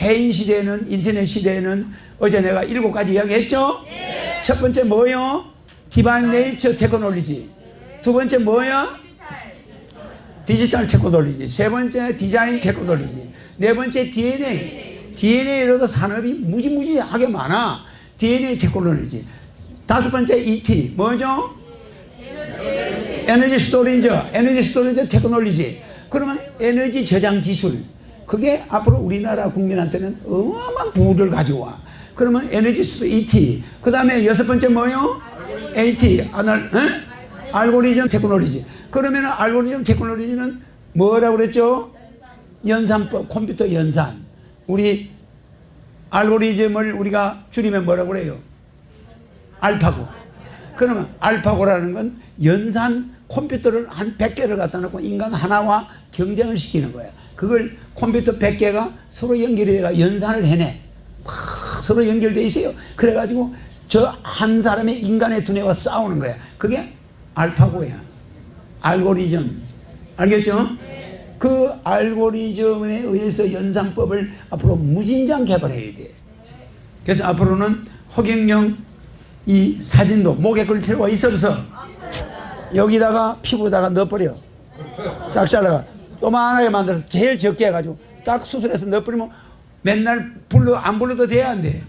해인 시대에는 인터넷 시대에는 어제 내가 일곱 가지 이야기했죠? 첫 번째 뭐요? 디바인 네이처 테크놀로지. 두 번째 뭐야? 디지털 테크놀로지. 세 번째 디자인 테크놀로지. 네 번째 DNA. DNA로도 산업이 무지무지하게 많아. DNA 테크놀로지. 다섯 번째 ET. 뭐죠? 에너지 스토리지. 에너지 스토리지 테크놀로지. 그러면 에너지 저장 기술. 그게 앞으로 우리나라 국민한테는 어마어마한 부를 가져와. 그러면 에너지 스토 ET. 그 다음에 여섯 번째 뭐요? AT. 아날, 에? 알고리즘 테크놀로지. 그러면 알고리즘 테크놀로지는 뭐라고 그랬죠? 연산법, 컴퓨터 연산. 우리 알고리즘을 우리가 줄이면 뭐라고 그래요? 알파고. 그러면 알파고라는 건 연산 컴퓨터를 한 100개를 갖다 놓고 인간 하나와 경쟁을 시키는 거야. 그걸 컴퓨터 100개가 서로 연결해가 연산을 해내. 막 서로 연결돼 있어요. 그래가지고 저 한 사람의 인간의 두뇌와 싸우는 거야. 그게 알파고야. 알고리즘. 알겠죠? 그 알고리즘에 의해서 연산법을 앞으로 무진장 개발해야 돼. 그래서 앞으로는 허경영 이 사진도 목에 걸 필요가 있어 없어? 여기다가 피부에다가 넣어버려. 싹 잘라가 요만하게 만들어서 제일 적게 해가지고 딱 수술해서 넣어버리면 맨날 불러 안 불러도 돼안 돼?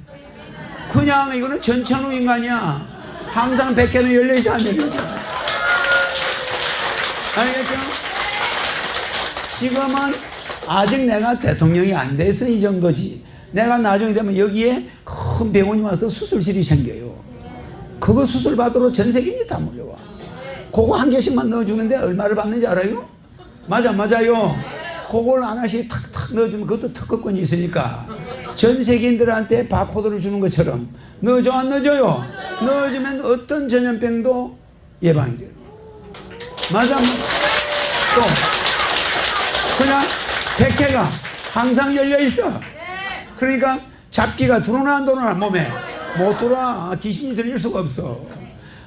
그냥 이거는 전천후 인간이야. 항상 백개는 열려있지 않는 거지. 알겠죠? 지금은 아직 내가 대통령이 안 돼서 이 정도지. 내가 나중에 되면 여기에 큰 병원이 와서 수술실이 생겨요. 그거 수술 받으러 전 세계인이 다 몰려와. 그거 한 개씩만 넣어주는데 얼마를 받는지 알아요? 맞아, 맞아요. 그걸 하나씩 탁탁 넣어주면 그것도 특허권이 있으니까 전 세계인들한테 바코드를 주는 것처럼 넣어줘, 안 넣어줘요? 넣어주면 어떤 전염병도 예방이 돼요. 맞아. 또 그냥 백해가 항상 열려 있어. 그러니까 잡기가 들어오나 안 들어오나 몸에 못 들어와. 귀신이 들릴 수가 없어.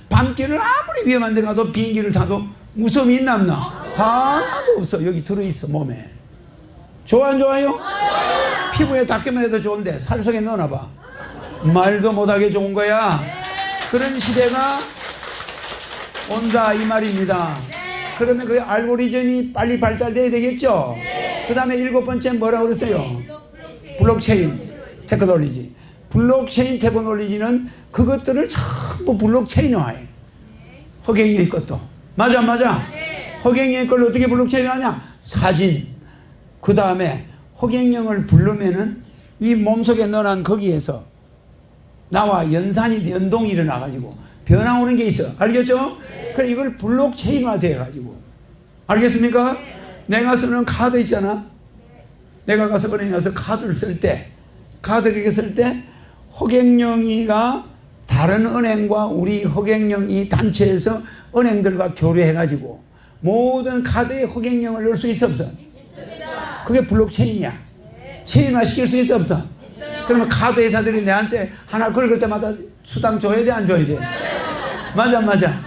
밤길을 아무리 위험한 데 가도 비행기를 타도 무서움이 있나 없나? 하나도 없어. 여기 들어있어 몸에. 좋아 안 좋아요? 피부에 닿기만 해도 좋은데 살 속에 넣어놔봐. 말도 못하게 좋은 거야. 그런 시대가 온다 이 말입니다. 그러면 그 알고리즘이 빨리 발달돼야 되겠죠. 그 다음에 일곱 번째 뭐라고 그랬어요? 블록체인 테크놀로지. 블록체인 테크놀로지는 그것들을 전부 블록체인화해. 허경영의 것도. 맞아, 맞아. 허경영의 걸 어떻게 블록체인 하냐? 사진. 그 다음에 허경영을 부르면은 이 몸속에 넣어놓은 거기에서 나와 연산이 연동이 일어나가지고 변화 오는 게 있어. 알겠죠? 그래 이걸 블록체인화 돼가지고 알겠습니까? 내가 쓰는 카드 있잖아. 내가 가서 은행에 가서 카드를 쓸 때, 카드 이렇게 쓸 때, 허경영이가 다른 은행과 우리 허경영 이 단체에서 은행들과 교류해가지고 모든 카드에 허경영을 넣을 수 있어 없어? 그게 블록체인이야. 체인화 시킬 수 있어 없어? 그러면 카드 회사들이 내한테 하나 긁을 때마다 수당 줘야 돼, 안 줘야 돼? 맞아, 맞아.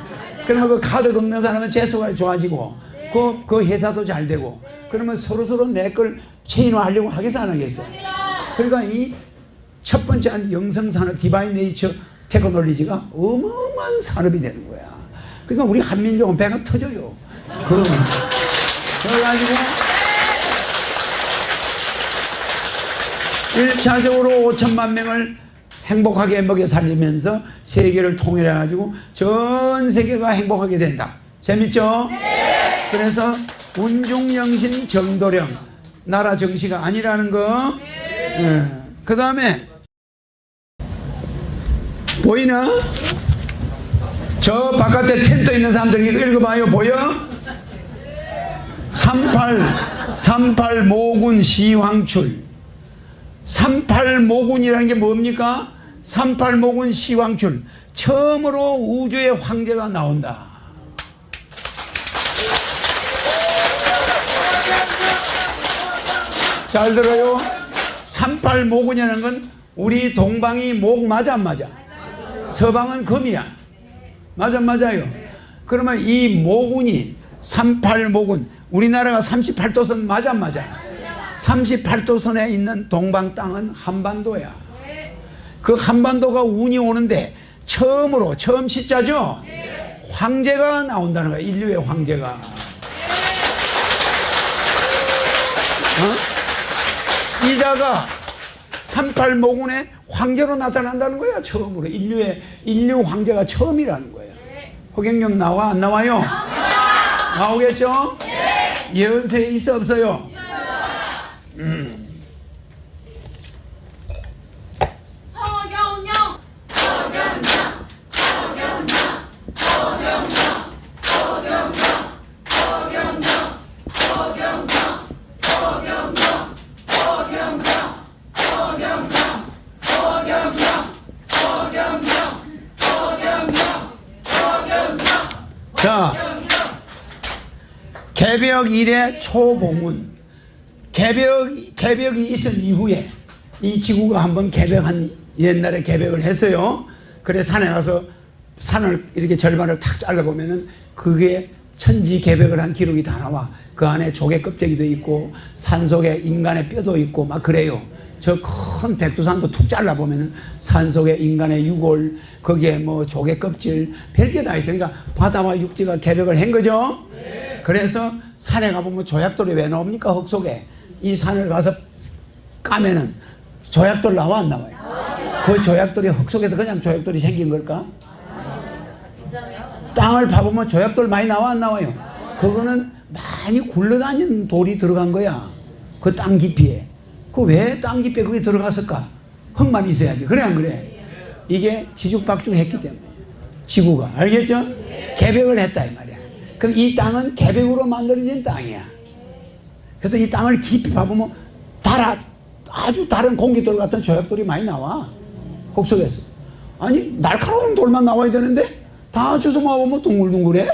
그러면 그 카드 긁는 사람은 재수가 좋아지고, 그, 그 회사도 잘 되고, 그러면 서로서로 내 걸 체인화 하려고 하겠어, 안 하겠어? 그러니까 이 첫 번째 한 영성산업, 디바인 네이처 테크놀로지가 어마어마한 산업이 되는 거야. 그러니까 우리 한민족은 배가 터져요. 그러면. 그래가지고, 1차적으로 5천만 명을 행복하게 먹여 살리면서 세계를 통일해 가지고 전 세계가 행복하게 된다. 재밌죠? 그래서 운중영신 정도령 나라 정시가 아니라는 거. 그 다음에 보이나? 저 바깥에 텐트 있는 사람들 이거 읽어봐요. 보여? 38, 38 모군 시황출. 38 모군이라는 게 뭡니까? 38 모군 시황출. 처음으로 우주의 황제가 나온다. 잘 들어요? 38 모군이라는 건 우리 동방이 목 맞아 안 맞아? 서방은 금이야. 맞아 맞아요. 그러면 이 모군이 38모군 우리나라가 38도선 맞아 안 맞아? 38도선에 있는 동방 땅은 한반도야. 그 한반도가 운이 오는데 처음으로 처음 시자죠. 황제가 나온다는 거야. 인류의 황제가. 어? 이자가 38모군의 황제로 나타난다는 거야. 처음으로 인류의 인류 황제가 처음이라는 거야. 허경영 나와 안 나와요? 나오겠죠? 예언서에 있어 없어요? 자, 개벽 일의 초봉은 개벽 개벽이 있은 이후에 이 지구가 한번 개벽한 옛날에 개벽을 했어요. 그래 산에 가서 산을 이렇게 절반을 탁 잘라 보면은 그게 천지 개벽을 한 기록이 다 나와. 그 안에 조개 껍데기도 있고 산 속에 인간의 뼈도 있고 막 그래요. 저 큰 백두산도 툭 잘라 보면은 산 속에 인간의 유골 거기에 뭐 조개 껍질 별게 다 있으니까 바다와 육지가 개벽을 한 거죠. 그래서 산에 가보면 조약돌이 왜 나옵니까 흙 속에 이 산을 가서 까면은 조약돌 나와 안 나와요? 그 조약돌이 흙 속에서 그냥 조약돌이 생긴 걸까? 땅을 파보면 조약돌 많이 나와 안 나와요? 그거는 많이 굴러다니는 돌이 들어간 거야. 그 땅 깊이에. 그 왜 땅 깊이에 그게 들어갔을까? 흙만 있어야지. 그래 안 그래? 이게 지죽박죽 했기 때문에. 지구가. 알겠죠? 개벽을 했다 이 말이야. 그럼 이 땅은 개벽으로 만들어진 땅이야. 그래서 이 땅을 깊이 봐보면 달아, 아주 다른 공기돌 같은 조약돌이 많이 나와. 흙 속에서. 아니, 날카로운 돌만 나와야 되는데 다 주워 모아보면 둥글둥글해?